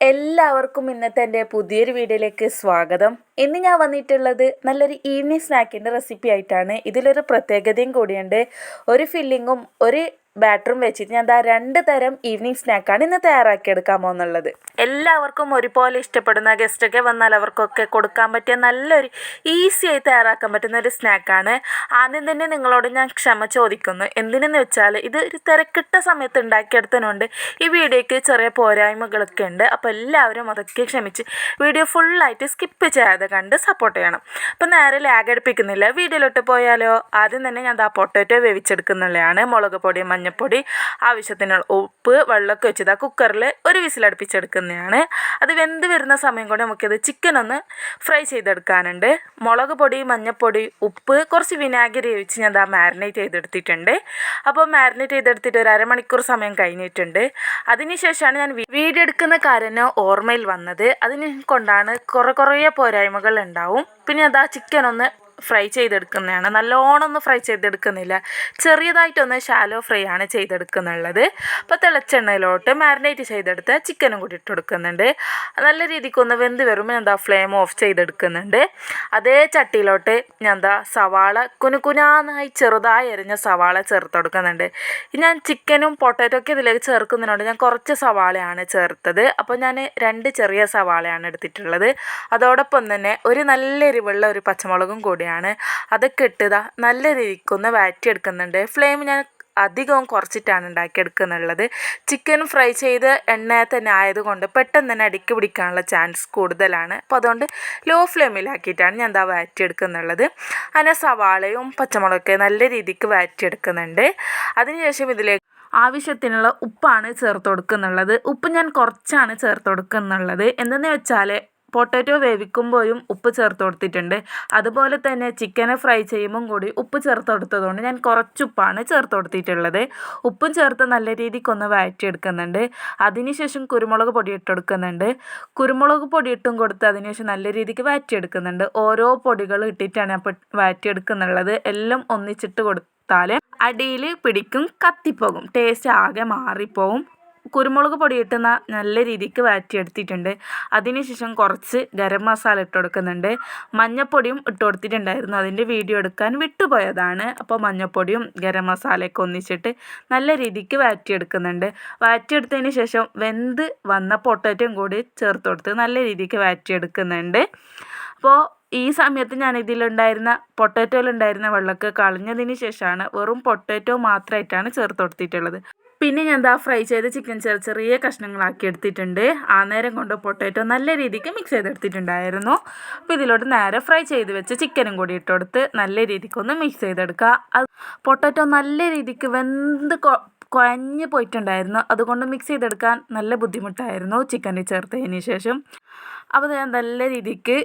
എല്ലാവർക്കും ഇന്നത്തെ എന്റെ പുതിയൊരു വീഡിയോയിലേക്ക് സ്വാഗതം. ഇന്ന് ഞാൻ വന്നിട്ടുള്ളത് നല്ലൊരു ഈവനിങ് സ്നാക്കിന്റെ റെസിപ്പി ആയിട്ടാണ്. ഇതിലൊരു പ്രത്യേകതയും കൂടിയുണ്ട്. ഒരു ഫില്ലിങ്ങും ഒരു ബാറ്ററും വെച്ചിട്ട് ഞാൻ ദാ രണ്ട് തരം ഈവനിങ് സ്നാക്കാണ് ഇന്ന് തയ്യാറാക്കി തയ്യാറാക്കിയെടുക്കാൻ പോകുന്നുള്ളത് എല്ലാവർക്കും ഒരുപോലെ ഇഷ്ടപ്പെടുന്ന ഗസ്റ്റൊക്കെ വന്നാൽ അവർക്കൊക്കെ കൊടുക്കാൻ പറ്റിയ നല്ലൊരു ഈസിയായി തയ്യാറാക്കാൻ പറ്റുന്ന ഒരു സ്നാക്കാണ് ആദ്യം തന്നെ നിങ്ങളോട് ഞാൻ ക്ഷമ ചോദിക്കുന്നു. എന്തിനെന്ന് വെച്ചാൽ ഇത് ഒരു തിരക്കിട്ട സമയത്ത് ഉണ്ടാക്കിയെടുത്തതുകൊണ്ട് ഈ വീഡിയോയ്ക്ക് ചെറിയ പോരായ്മകളൊക്കെ ഉണ്ട്. അപ്പോൾ എല്ലാവരും അതൊക്കെ ക്ഷമിച്ച് വീഡിയോ ഫുള്ളായിട്ട് സ്കിപ്പ് ചെയ്യാതെ കണ്ട് സപ്പോർട്ട് ചെയ്യണം. അപ്പോൾ നേരെ ലാഗ് അടുപ്പിക്കുന്നില്ല. വീഡിയോയിലോട്ട് പോയാലോ? ആദ്യം തന്നെ ഞാൻ ആ പൊട്ടറ്റോ വേവിച്ചെടുക്കുന്നുള്ളതാണ് മുളക് പൊടി മഞ്ഞൾപ്പൊടി ആവശ്യത്തിനുള്ള ഉപ്പ് വെള്ളമൊക്കെ വെച്ചത് ആ കുക്കറിൽ ഒരു വിസിലടുപ്പിച്ചെടുക്കുന്നതാണ് അത് വെന്ത് വരുന്ന സമയം കൊണ്ട് നമുക്കിത് ചിക്കൻ ഒന്ന് ഫ്രൈ ചെയ്തെടുക്കാനുണ്ട്. മുളക് പൊടി മഞ്ഞൾപ്പൊടി ഉപ്പ് കുറച്ച് വിനാഗിരി ഒഴിച്ച് ഞാൻ ദാ മാരിനേറ്റ് ചെയ്തെടുത്തിട്ടുണ്ട്. അപ്പോൾ മാരിനേറ്റ് ചെയ്തെടുത്തിട്ട് ഒരു അരമണിക്കൂർ സമയം കഴിഞ്ഞിട്ടുണ്ട്. അതിനുശേഷമാണ് ഞാൻ വീഡിയോ എടുക്കുന്ന കാര്യം ഓർമ്മയിൽ വന്നത്. അതിനെ കൊണ്ടാണ് കുറേ കുറേ പോരായ്മകൾ ഉണ്ടാവും. പിന്നെ അതാ ചിക്കൻ ഒന്ന് ഫ്രൈ ചെയ്തെടുക്കുന്നതാണ്. നല്ലോണം ഒന്നും ഫ്രൈ ചെയ്തെടുക്കുന്നില്ല. ചെറിയതായിട്ടൊന്ന് ഷാലോ ഫ്രൈ ആണ് ചെയ്തെടുക്കുന്നുള്ളത്. അപ്പോൾ തിളച്ചെണ്ണയിലോട്ട് മാരിനേറ്റ് ചെയ്തെടുത്ത് ചിക്കനും കൂടി ഇട്ട് കൊടുക്കുന്നുണ്ട്. നല്ല രീതിക്കൊന്ന് വെന്ത് വരുമ്പോൾ ഞാൻ എന്താ ഫ്ലെയിം ഓഫ് ചെയ്തെടുക്കുന്നുണ്ട്. അതേ ചട്ടിയിലോട്ട് ഞാൻ എന്താ സവാള കുനുകുനാന്നായി ചെറുതായി എരിഞ്ഞ സവാള ചേർത്ത് കൊടുക്കുന്നുണ്ട്. ഞാൻ ചിക്കനും പൊട്ടാറ്റോ ഒക്കെ ഇതിലേക്ക് ചേർക്കുന്നതിനോട് ഞാൻ കുറച്ച് സവാളയാണ് ചേർത്തത്. അപ്പോൾ ഞാൻ രണ്ട് ചെറിയ സവാളയാണ് എടുത്തിട്ടുള്ളത്. അതോടൊപ്പം തന്നെ ഒരു നല്ല എരിവുള്ള ഒരു പച്ചമുളകും കൂടിയാണ് അതൊക്കെ ഇട്ടതാ നല്ല രീതിക്കൊന്ന് വഴറ്റിയെടുക്കുന്നുണ്ട്. ഫ്ലെയിം ഞാൻ അധികവും കുറച്ചിട്ടാണ് ഉണ്ടാക്കിയെടുക്കുന്നുള്ളത്. ചിക്കൻ ഫ്രൈ ചെയ്ത് എണ്ണ തന്നെ ആയതുകൊണ്ട് പെട്ടെന്ന് തന്നെ അടുക്കി പിടിക്കാനുള്ള ചാൻസ് കൂടുതലാണ്. അപ്പോൾ അതുകൊണ്ട് ലോ ഫ്ലെയിമിലാക്കിയിട്ടാണ് ഞാൻ എന്താ വഴറ്റിയെടുക്കുന്നുള്ളത്. അങ്ങനെ സവാളയും പച്ചമുളകൊക്കെ നല്ല രീതിക്ക് വഴറ്റിയെടുക്കുന്നുണ്ട്. അതിനുശേഷം ഇതിലേക്ക് ആവശ്യത്തിനുള്ള ഉപ്പാണ് ചേർത്ത് കൊടുക്കുന്നുള്ളത്. ഉപ്പ് ഞാൻ കുറച്ചാണ് ചേർത്ത് കൊടുക്കുന്നുള്ളത്. എന്തെന്ന് വെച്ചാൽ പൊട്ടാറ്റോ വേവിക്കുമ്പോഴും ഉപ്പ് ചേർത്ത് കൊടുത്തിട്ടുണ്ട്. അതുപോലെ തന്നെ ചിക്കനെ ഫ്രൈ ചെയ്യുമ്പം കൂടി ഉപ്പ് ചേർത്ത് കൊടുത്തതുകൊണ്ട് ഞാൻ കുറച്ചുപ്പാണ് ചേർത്ത് കൊടുത്തിട്ടുള്ളത്. ഉപ്പും ചേർത്ത് നല്ല രീതിക്കൊന്ന് വഴറ്റിയെടുക്കുന്നുണ്ട് അതിനുശേഷം കുരുമുളക് പൊടി ഇട്ട് കൊടുക്കുന്നുണ്ട്. കുരുമുളക് പൊടി ഇട്ടും കൊടുത്ത് അതിനുശേഷം നല്ല രീതിക്ക് വഴറ്റിയെടുക്കുന്നുണ്ട് ഓരോ പൊടികൾ ഇട്ടിട്ടാണ് അപ്പോൾ വഴറ്റിയെടുക്കുന്നുള്ളത് എല്ലാം ഒന്നിച്ചിട്ട് കൊടുത്താൽ അടിയിൽ പിടിക്കും കത്തിപ്പോകും. ടേസ്റ്റ് ആകെ മാറിപ്പോവും. കുരുമുളക് പൊടി ഇട്ട് നല്ല രീതിക്ക് വഴറ്റിയെടുത്തിട്ടുണ്ട്. അതിനുശേഷം കുറച്ച് ഗരം മസാല ഇട്ട് കൊടുക്കുന്നുണ്ട്. മഞ്ഞപ്പൊടിയും ഇട്ട് കൊടുത്തിട്ടുണ്ടായിരുന്നു. അതിന്റെ വീഡിയോ എടുക്കാൻ വിട്ടുപോയതാണ്. അപ്പോൾ മഞ്ഞപ്പൊടിയും ഗരം മസാലയൊക്കെ ഒന്നിച്ചിട്ട് നല്ല രീതിക്ക് വഴറ്റിയെടുക്കുന്നുണ്ട്. വഴറ്റിയെടുത്തതിന് ശേഷം വെന്ത് വന്ന പൊട്ടാറ്റോയും കൂടി ചേർത്ത് കൊടുത്ത് നല്ല രീതിക്ക് വഴറ്റിയെടുക്കുന്നുണ്ട്. അപ്പോൾ ഈ സമയത്ത് ഞാൻ ഇതിലുണ്ടായിരുന്ന പൊട്ടറ്റോയിലുണ്ടായിരുന്ന വെള്ളമൊക്കെ കളഞ്ഞതിന് ശേഷമാണ് വെറും പൊട്ടറ്റോ മാത്രമായിട്ടാണ് ചേർത്ത് കൊടുത്തിട്ടുള്ളത്. പിന്നെ ഞാൻ എന്താ ഫ്രൈ ചെയ്ത ചിക്കൻ ചെറിയ ചെറിയ കഷ്ണങ്ങളാക്കി എടുത്തിട്ടുണ്ട്. ആ നേരം കൊണ്ട് പൊട്ടേറ്റോ നല്ല രീതിക്ക് മിക്സ് ചെയ്തെടുത്തിട്ടുണ്ടായിരുന്നു. അപ്പോൾ ഇതിലോട്ട് നേരെ ഫ്രൈ ചെയ്ത് വെച്ച് ചിക്കനും കൂടി ഇട്ട് കൊടുത്ത് നല്ല രീതിക്കൊന്ന് മിക്സ് ചെയ്തെടുക്കുക. അത് പൊട്ടാറ്റോ നല്ല രീതിക്ക് വെന്ത് കുഴഞ്ഞ് പോയിട്ടുണ്ടായിരുന്നു. അതുകൊണ്ട് മിക്സ് ചെയ്തെടുക്കാൻ നല്ല ബുദ്ധിമുട്ടായിരുന്നു ചിക്കനിൽ ചേർത്തതിന് ശേഷം. അപ്പോൾ ഞാൻ നല്ല രീതിക്ക്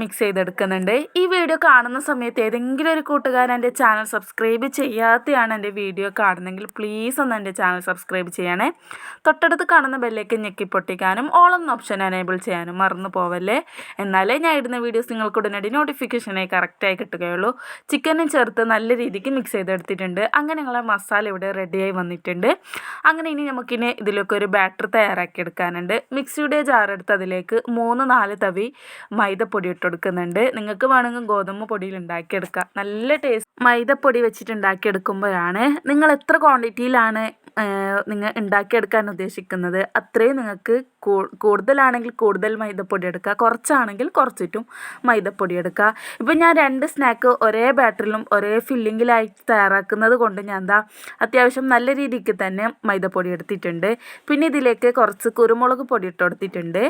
മിക്സ് ചെയ്തെടുക്കുന്നുണ്ട്. ഈ വീഡിയോ കാണുന്ന സമയത്ത് ഏതെങ്കിലും ഒരു കൂട്ടുകാരൻ എന്റെ ചാനൽ സബ്സ്ക്രൈബ് ചെയ്യാതെയാണ് എന്റെ വീഡിയോ കാണുന്നതെങ്കിൽ പ്ലീസ് ഒന്ന് എന്റെ ചാനൽ സബ്സ്ക്രൈബ് ചെയ്യണേ. തൊട്ടടുത്ത് കാണുന്ന ബെല്ലേക്ക് ഞെക്കി പൊട്ടിക്കാനും ഓളൊന്ന് ഓപ്ഷൻ എനേബിൾ ചെയ്യാനും മറന്നു പോവല്ലേ. എന്നാലേ ഞാൻ ഇടുന്ന വീഡിയോസ് നിങ്ങൾക്ക് ഉടനടി നോട്ടിഫിക്കേഷനായി കറക്റ്റായി കിട്ടുകയുള്ളൂ. ചിക്കനും ചേർത്ത് നല്ല രീതിക്ക് മിക്സ് ചെയ്തെടുത്തിട്ടുണ്ട്. അങ്ങനെ ഞങ്ങളെ മസാല ഇവിടെ റെഡിയായി വന്നിട്ടുണ്ട്. അങ്ങനെ ഇനി നമുക്കിനി ഇതിലേക്ക് ഒരു ബാറ്റർ തയ്യാറാക്കി എടുക്കാനുണ്ട്. മിക്സിയുടെ ജാർ എടുത്ത് അതിലേക്ക് മൂന്ന് നാല് തവി മൈദപ്പൊടി ഇട്ട് കൊടുക്കുന്നുണ്ട് നിങ്ങൾക്ക് വേണമെങ്കിൽ ഗോതമ്പ് പൊടിയിൽ ഉണ്ടാക്കിയെടുക്കാം. നല്ല ടേസ്റ്റ് മൈദപ്പൊടി വെച്ചിട്ട് ഉണ്ടാക്കിയെടുക്കുമ്പോഴാണ് നിങ്ങൾ എത്ര ക്വാണ്ടിറ്റിയിലാണ് നിങ്ങൾ ഉണ്ടാക്കിയെടുക്കാൻ ഉദ്ദേശിക്കുന്നത്. അത്രയും നിങ്ങൾക്ക് കൂടുതലാണെങ്കിൽ കൂടുതൽ മൈദപ്പൊടി എടുക്കുക. കുറച്ചാണെങ്കിൽ കുറച്ചിട്ടും മൈദപ്പൊടി എടുക്കുക. ഇപ്പം ഞാൻ രണ്ട് സ്നാക്ക് ഒരേ ബാറ്ററിലും ഒരേ ഫില്ലിങ്ങിലായി തയ്യാറാക്കുന്നത് കൊണ്ട് ഞാൻ എന്താ അത്യാവശ്യം നല്ല രീതിക്ക് തന്നെ മൈദപ്പൊടി എടുത്തിട്ടുണ്ട്. പിന്നെ ഇതിലേക്ക് കുറച്ച് കുരുമുളക് പൊടി ഇട്ട് കൊടുത്തിട്ടുണ്ട്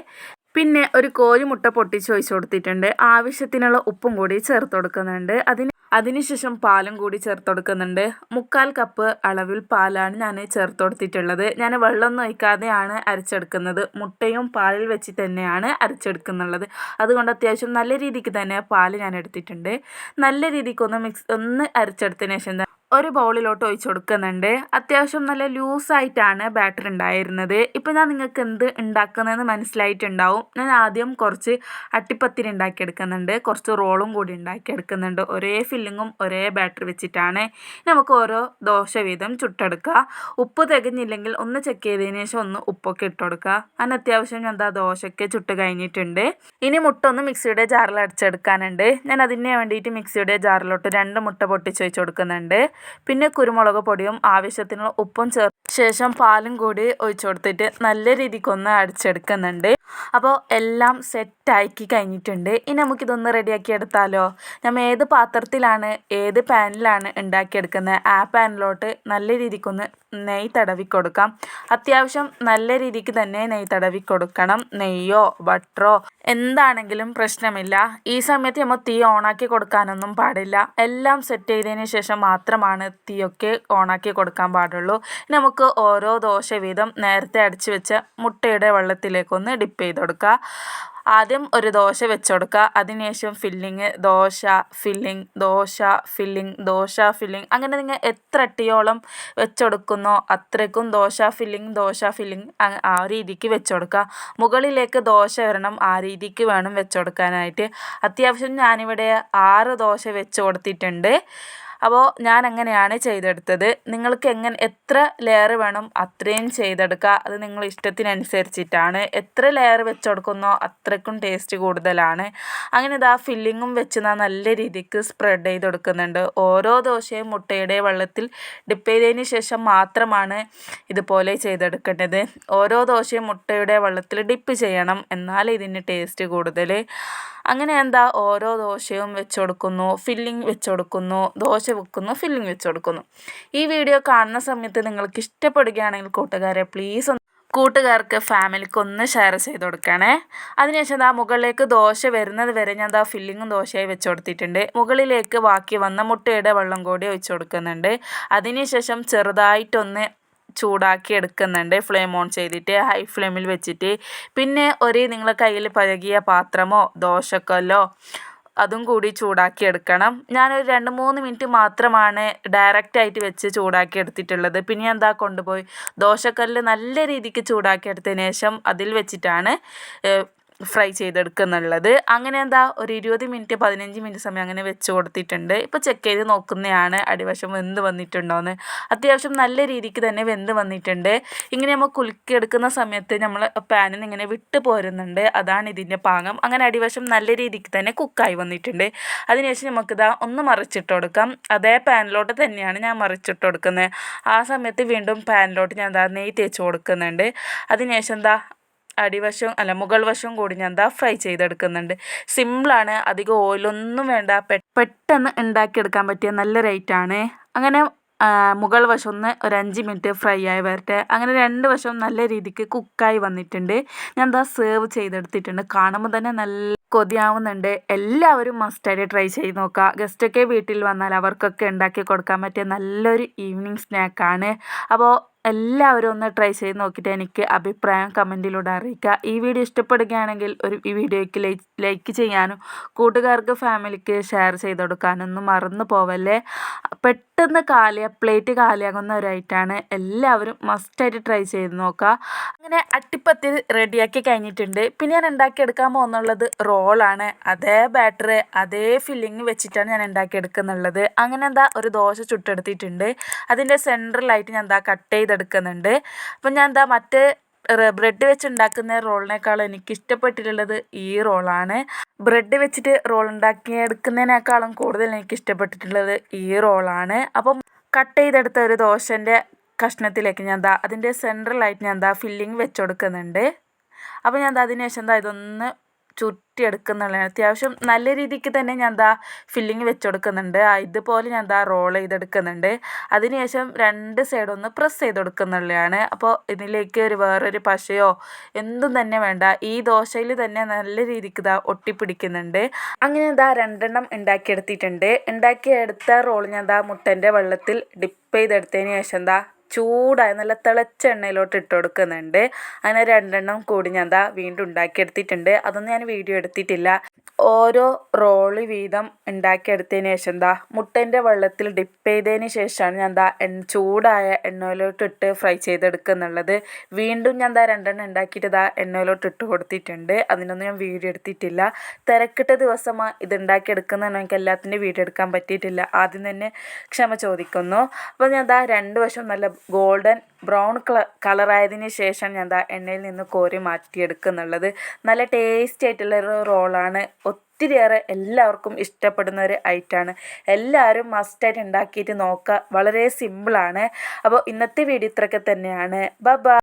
പിന്നെ ഒരു കോഴിമുട്ട പൊട്ടിച്ച് ഒഴിച്ചു കൊടുത്തിട്ടുണ്ട്. ആവശ്യത്തിനുള്ള ഉപ്പും കൂടി ചേർത്ത് കൊടുക്കുന്നുണ്ട്. അതിന് അതിനുശേഷം പാലും കൂടി ചേർത്ത് കൊടുക്കുന്നുണ്ട്. മുക്കാൽ കപ്പ് അളവിൽ പാലാണ് ഞാൻ ചേർത്ത് കൊടുത്തിട്ടുള്ളത്. ഞാൻ വെള്ളമൊന്നും ഒഴിക്കാതെയാണ് അരച്ചെടുക്കുന്നത്. മുട്ടയും പാലിൽ വെച്ച് തന്നെയാണ് അരച്ചെടുക്കുന്നുള്ളത്. അതുകൊണ്ട് അത്യാവശ്യം നല്ല രീതിക്ക് തന്നെ പാൽ ഞാൻ എടുത്തിട്ടുണ്ട്. നല്ല രീതിക്ക് ഒന്ന് മിക്സ് ഒന്ന് അരച്ചെടുത്തതിന് ശേഷം ഒരു ബൗളിലോട്ട് ഒഴിച്ചു കൊടുക്കുന്നുണ്ട്. അത്യാവശ്യം നല്ല ലൂസായിട്ടാണ് ബാറ്റർ ഉണ്ടായിരുന്നത്. ഇപ്പം ഞാൻ നിങ്ങൾക്ക് എന്ത് ഉണ്ടാക്കുന്നതെന്ന് മനസ്സിലായിട്ടുണ്ടാവും. ഞാൻ ആദ്യം കുറച്ച് അട്ടിപ്പത്തിരി ഉണ്ടാക്കിയെടുക്കുന്നുണ്ട്. കുറച്ച് റോളും കൂടി ഉണ്ടാക്കിയെടുക്കുന്നുണ്ട്. ഒരേ ഫില്ലിങ്ങും ഒരേ ബാറ്റർ വെച്ചിട്ടാണ്. നമുക്ക് ഓരോ ദോശ വീതം ചുട്ടെടുക്കുക ഉപ്പ് തികഞ്ഞില്ലെങ്കിൽ ഒന്ന് ചെക്ക് ചെയ്തതിന് ശേഷം ഒന്ന് ഉപ്പൊക്കെ ഇട്ട് കൊടുക്കുക അതിന് അത്യാവശ്യം ഞാൻ എന്താ ദോശയ്ക്ക് ചുട്ട് കഴിഞ്ഞിട്ടുണ്ട്. ഇനി മുട്ട ഒന്ന് മിക്സിയുടെ ജാറിൽ അടിച്ചെടുക്കാനുണ്ട്. ഞാൻ അതിന് വേണ്ടിയിട്ട് മിക്സിയുടെ ജാറിലോട്ട് രണ്ട് മുട്ട പൊട്ടിച്ച് വെച്ച് കൊടുക്കുന്നുണ്ട്. പിന്നെ കുരുമുളക് പൊടിയും ആവശ്യത്തിനുള്ള ഉപ്പും ചേർ ശേഷം പാലും കൂടി ഒഴിച്ചു കൊടുത്തിട്ട് നല്ല രീതിക്കൊന്ന് അടിച്ചെടുക്കുന്നുണ്ട്. അപ്പോൾ എല്ലാം സെറ്റാക്കി കഴിഞ്ഞിട്ടുണ്ട്. ഇനി നമുക്കിതൊന്ന് റെഡിയാക്കി എടുത്താലോ? നമ്മൾ ഏത് പാത്രത്തിലാണ് ഏത് പാനിലാണ് ഉണ്ടാക്കിയെടുക്കുന്നത്? ആ പാനിലോട്ട് നല്ല രീതിക്കൊന്ന് നെയ് തടവി കൊടുക്കാം. അത്യാവശ്യം നല്ല രീതിക്ക് തന്നെ നെയ് തടവി കൊടുക്കണം. നെയ്യോ ബട്ടറോ എന്താണെങ്കിലും പ്രശ്നമില്ല. ഈ സമയത്ത് നമ്മൾ തീ ഓണാക്കി കൊടുക്കാനൊന്നും പാടില്ല. എല്ലാം സെറ്റ് ചെയ്തതിന് ശേഷം മാത്രമാണ് തീയൊക്കെ ഓണാക്കി കൊടുക്കാൻ പാടുള്ളൂ. നമുക്ക് ഓരോ ദോശ വീതം നേരത്തെ അടിച്ചു വെച്ച മുട്ടയുടെ വെള്ളത്തിലേക്കൊന്ന് ഡിപ്പ് ചെയ്ത് കൊടുക്കുക ആദ്യം ഒരു ദോശ വെച്ചുകൊടുക്കുക അതിനുശേഷം filling dosa filling dosa filling dosa filling അങ്ങനെ നിങ്ങൾ എത്ര അട്ടിയോളം വെച്ചെടുക്കുന്നോ അത്രയ്ക്കും ദോശ ഫില്ലിങ് ദോശ ഫില്ലിങ് ആ രീതിക്ക് വെച്ചുകൊടുക്കുക മുകളിലേക്ക് ദോശ വരണം ആ രീതിക്ക് വേണം വെച്ച് കൊടുക്കാനായിട്ട് അത്യാവശ്യം ഞാനിവിടെ ആറ് ദോശ വെച്ച് കൊടുത്തിട്ടുണ്ട്. അപ്പോൾ ഞാൻ അങ്ങനെയാണ് ചെയ്തെടുത്തത്. നിങ്ങൾക്ക് എങ്ങനെ എത്ര ലെയർ വേണം അത്രയും ചെയ്തെടുക്കുക. അത് നിങ്ങൾ ഇഷ്ടത്തിനനുസരിച്ചിട്ടാണ്. എത്ര ലെയർ വെച്ച് കൊടുക്കുന്നോ അത്രയ്ക്കും ടേസ്റ്റ് കൂടുതലാണ്. അങ്ങനെ ഇതാ ഫില്ലിങ്ങും വെച്ച് ഞാൻ നല്ല രീതിക്ക് സ്പ്രെഡ് ചെയ്ത് കൊടുക്കുന്നുണ്ട്. ഓരോ ദോശയും മുട്ടയുടെ വെള്ളത്തിൽ ഡിപ്പ് ചെയ്തതിന് ശേഷം മാത്രമാണ് ഇതുപോലെ ചെയ്തെടുക്കേണ്ടത്. ഓരോ ദോശയും മുട്ടയുടെ വെള്ളത്തിൽ ഡിപ്പ് ചെയ്യണം. എന്നാലേ ഇതിന് ടേസ്റ്റ് കൂടുതൽ അങ്ങനെ എന്താ ഓരോ ദോശയും വെച്ച് കൊടുക്കുന്നു ഫില്ലിങ് വെച്ച് കൊടുക്കുന്നു ദോശ വെക്കുന്നു ഫില്ലിംഗ് വെച്ച് കൊടുക്കുന്നു ഈ വീഡിയോ കാണുന്ന സമയത്ത് നിങ്ങൾക്ക് ഇഷ്ടപ്പെടുകയാണെങ്കിൽ കൂട്ടുകാരെ പ്ലീസ് കൂട്ടുകാർക്ക് ഫാമിലിക്ക് ഒന്ന് ഷെയർ ചെയ്ത് കൊടുക്കണേ. അതിനുശേഷം എന്താ മുകളിലേക്ക് ദോശ വരുന്നത് വരെ ഞാൻ ദാ ഫില്ലിങ്ങും ദോശയായി വെച്ച് കൊടുത്തിട്ടുണ്ട് മുകളിലേക്ക് ബാക്കി വന്ന മുട്ടയുടെ വെള്ളം കൂടി ഒഴിച്ച് കൊടുക്കുന്നുണ്ട്. അതിനുശേഷം ചെറുതായിട്ടൊന്ന് ചൂടാക്കി എടുക്കുന്നുണ്ട്. ഫ്ലെയിം ഓൺ ചെയ്തിട്ട് ഹൈ ഫ്ലെയിമിൽ വെച്ചിട്ട്. പിന്നെ ഒരു നിങ്ങളെ കയ്യിൽ പഴകിയ പാത്രമോ ദോശക്കല്ലോ അതും കൂടി ചൂടാക്കി എടുക്കണം. ഞാനൊരു രണ്ട് മൂന്ന് മിനിറ്റ് മാത്രമാണ് ഡയറക്റ്റായിട്ട് വെച്ച് ചൂടാക്കി എടുത്തിട്ടുള്ളത്. പിന്നെ എന്താ കൊണ്ടുപോയി ദോശക്കല്ല് നല്ല രീതിക്ക് ചൂടാക്കി എടുത്തതിന് ശേഷം അതിൽ വെച്ചിട്ടാണ് ഫ്രൈ ചെയ്തെടുക്കുക എന്നുള്ളത് അങ്ങനെ എന്താ ഒരു ഇരുപത് മിനിറ്റ് പതിനഞ്ച് മിനിറ്റ് സമയം അങ്ങനെ വെച്ച് കൊടുത്തിട്ടുണ്ട്. ഇപ്പോൾ ചെക്ക് ചെയ്ത് നോക്കുന്നതാണ് അടിവശം വെന്ത് വന്നിട്ടുണ്ടോയെന്ന് അത്യാവശ്യം നല്ല രീതിക്ക് തന്നെ വെന്ത് വന്നിട്ടുണ്ട്. ഇങ്ങനെ നമ്മൾ കുലുക്കിയെടുക്കുന്ന സമയത്ത് നമ്മൾ പാനിൽ നിന്ന് ഇങ്ങനെ വിട്ട് പോരുന്നുണ്ട്. അതാണ് ഇതിന്റെ പാകം. അങ്ങനെ അടിവശം നല്ല രീതിക്ക് തന്നെ കുക്കായി വന്നിട്ടുണ്ട്. അതിനുശേഷം നമുക്കിതാ ഒന്ന് മറിച്ചിട്ട് കൊടുക്കാം. അതേ പാനിലോട്ട് തന്നെയാണ് ഞാൻ മറിച്ചിട്ട് കൊടുക്കുന്നത്. ആ സമയത്ത് വീണ്ടും പാനിലോട്ട് ഞാൻ എന്താ നെയ്യ് തേച്ച് കൊടുക്കുന്നുണ്ട്. അതിനുശേഷം എന്താ അടിവശം അല്ല മുകൾ വശവും കൂടി ഞാൻ എന്താ ഫ്രൈ ചെയ്തെടുക്കുന്നുണ്ട്. സിമ്പിളാണ് അധികം ഓയിലൊന്നും വേണ്ട പെട്ടെന്ന് ഉണ്ടാക്കിയെടുക്കാൻ പറ്റിയ നല്ല റേറ്റാണ്. അങ്ങനെ മുകൾ വശം ഒന്ന് ഒരു അഞ്ച് മിനിറ്റ് ഫ്രൈ ആയി വരട്ടെ. അങ്ങനെ രണ്ട് വശവും നല്ല രീതിക്ക് കുക്കായി വന്നിട്ടുണ്ട്. ഞാൻ എന്താ സെർവ് ചെയ്തെടുത്തിട്ടുണ്ട്. കാണുമ്പോൾ തന്നെ നല്ല കൊതിയാവുന്നുണ്ട്. എല്ലാവരും മസ്റ്റായിട്ട് ട്രൈ ചെയ്ത് നോക്കുക. ഗസ്റ്റൊക്കെ വീട്ടിൽ വന്നാൽ അവർക്കൊക്കെ ഉണ്ടാക്കി കൊടുക്കാൻ പറ്റിയ നല്ലൊരു ഈവനിങ് സ്നാക്കാണ്. അപ്പോൾ എല്ലാവരും ഒന്ന് ട്രൈ ചെയ്ത് നോക്കിയിട്ട് എനിക്ക് അഭിപ്രായം കമന്റിലൂടെ അറിയിക്കുക. ഈ വീഡിയോ ഇഷ്ടപ്പെടുകയാണെങ്കിൽ ഒരു ഈ വീഡിയോയ്ക്ക് ലൈക്ക് ചെയ്യാനും കൂട്ടുകാർക്ക് ഫാമിലിക്ക് ഷെയർ ചെയ്ത് കൊടുക്കാനൊന്നും മറന്നു പോവല്ലേ? പെട്ടെന്ന് കാലിയ പ്ലേറ്റ് കാലിയാകുന്നവരായിട്ടാണ് എല്ലാവരും മസ്റ്റായിട്ട് ട്രൈ ചെയ്ത് നോക്കുക അങ്ങനെ അട്ടിപ്പത്തി റെഡിയാക്കി കഴിഞ്ഞിട്ടുണ്ട്. പിന്നെ ഞാൻ ഉണ്ടാക്കിയെടുക്കാൻ പോകുന്നുള്ളത് റോളാണ്. അതേ ബാറ്റർ അതേ ഫില്ലിങ് വെച്ചിട്ടാണ് ഞാൻ ഉണ്ടാക്കിയെടുക്കുന്നുള്ളത്. അങ്ങനെ എന്താ ഒരു ദോശ ചുട്ടെടുത്തിട്ടുണ്ട്. അതിന്റെ സെൻട്രലായിട്ട് ഞാൻ എന്താ കട്ട് ചെയ്തെടുക്കുന്നുണ്ട്. അപ്പം ഞാൻ എന്താ മറ്റേ ബ്രെഡ് വെച്ച് ഉണ്ടാക്കുന്ന റോളിനേക്കാൾ എനിക്ക് ഇഷ്ടപ്പെട്ടിട്ടുള്ളത് ഈ റോളാണ്. ബ്രെഡ് വെച്ചിട്ട് റോൾ ഉണ്ടാക്കി എടുക്കുന്നതിനേക്കാളും കൂടുതൽ എനിക്ക് ഇഷ്ടപ്പെട്ടിട്ടുള്ളത് ഈ റോളാണ്. അപ്പം കട്ട് ചെയ്തെടുത്ത ഒരു ദോശന്റെ കഷ്ണത്തിലേക്ക് ഞാൻ എന്താ അതിന്റെ സെൻട്രലായിട്ട് ഞാൻ എന്താ ഫില്ലിങ് വെച്ച് കൊടുക്കുന്നുണ്ട് അപ്പോൾ ഞാൻ അതിന് ശേഷം എന്താ ഇതൊന്ന് ചുറ്റിയെടുക്കുന്നുള്ളതാണ്. അത്യാവശ്യം നല്ല രീതിക്ക് തന്നെ ഞാൻ എന്താ ഫില്ലിങ് വെച്ച് കൊടുക്കുന്നുണ്ട് ഇതുപോലെ ഞാൻ എന്താ റോൾ ചെയ്തെടുക്കുന്നുണ്ട്. അതിനുശേഷം രണ്ട് സൈഡും ഒന്ന് പ്രസ് ചെയ്ത് കൊടുക്കുന്നുള്ളതാണ് അപ്പോൾ ഇതിലേക്ക് ഒരു വേറൊരു പശയോ എന്തും തന്നെ വേണ്ട. ഈ ദോശയിൽ തന്നെ നല്ല രീതിക്ക് ഇതാ ഒട്ടിപ്പിടിക്കുന്നുണ്ട്. അങ്ങനെ എന്താ രണ്ടെണ്ണം ഉണ്ടാക്കിയെടുത്തിട്ടുണ്ട്. ഉണ്ടാക്കിയെടുത്ത റോൾ ഞാൻ എന്താ മുട്ടന്റെ വെള്ളത്തിൽ ഡിപ്പ് ചെയ്തെടുത്തതിന് ശേഷം എന്താ ചൂടായ നല്ല തിളച്ച എണ്ണയിലോട്ട് ഇട്ട് കൊടുക്കുന്നുണ്ട്. അങ്ങനെ രണ്ടെണ്ണം കൂടി ഞാൻ എന്താ വീണ്ടും ഉണ്ടാക്കിയെടുത്തിട്ടുണ്ട്. അതൊന്നും ഞാൻ വീഡിയോ എടുത്തിട്ടില്ല. ഓരോ റോൾ വീതം ഉണ്ടാക്കിയെടുത്തതിന് ശേഷം എന്താ മുട്ടേന്റെ വെള്ളത്തിൽ ഡിപ്പ് ചെയ്തതിന് ശേഷമാണ് ഞാൻ എന്താ ചൂടായ എണ്ണയിലോട്ട് ഇട്ട് ഫ്രൈ ചെയ്തെടുക്കുന്നുള്ളത്. വീണ്ടും ഞാൻ എന്താ രണ്ടെണ്ണം ഉണ്ടാക്കിയിട്ട് ഇതാ എണ്ണയിലോട്ട് ഇട്ട് കൊടുത്തിട്ടുണ്ട്. അതിനൊന്നും ഞാൻ വീഡിയോ എടുത്തിട്ടില്ല. തിരക്കിട്ട ദിവസം ഇത് ഉണ്ടാക്കിയെടുക്കുന്നതാണ് എനിക്ക് എല്ലാത്തിന്റെ വീഡിയോ എടുക്കാൻ പറ്റിയിട്ടില്ല. ആദ്യം തന്നെ ക്ഷമ ചോദിക്കുന്നു. അപ്പോൾ ഞാൻ എന്താ രണ്ട് വശം നല്ല ഗോൾഡൻ ബ്രൗൺ കള കളറായതിന് ശേഷം ഞാൻ ദാ എണ്ണയിൽ നിന്ന് കോരി മാറ്റിയെടുക്കുന്നുള്ളത്. നല്ല ടേസ്റ്റി ആയിട്ടുള്ള ഒരു റോളാണ് ഒത്തിരിയേറെ എല്ലാവർക്കും ഇഷ്ടപ്പെടുന്ന ഒരു ഐറ്റമാണ് എല്ലാവരും മസ്റ്റായിട്ട് ഉണ്ടാക്കിയിട്ട് നോക്കുക. വളരെ സിമ്പിളാണ് അപ്പോൾ ഇന്നത്തെ വീഡിയോ ഇത്രയൊക്കെ തന്നെയാണ്. ബ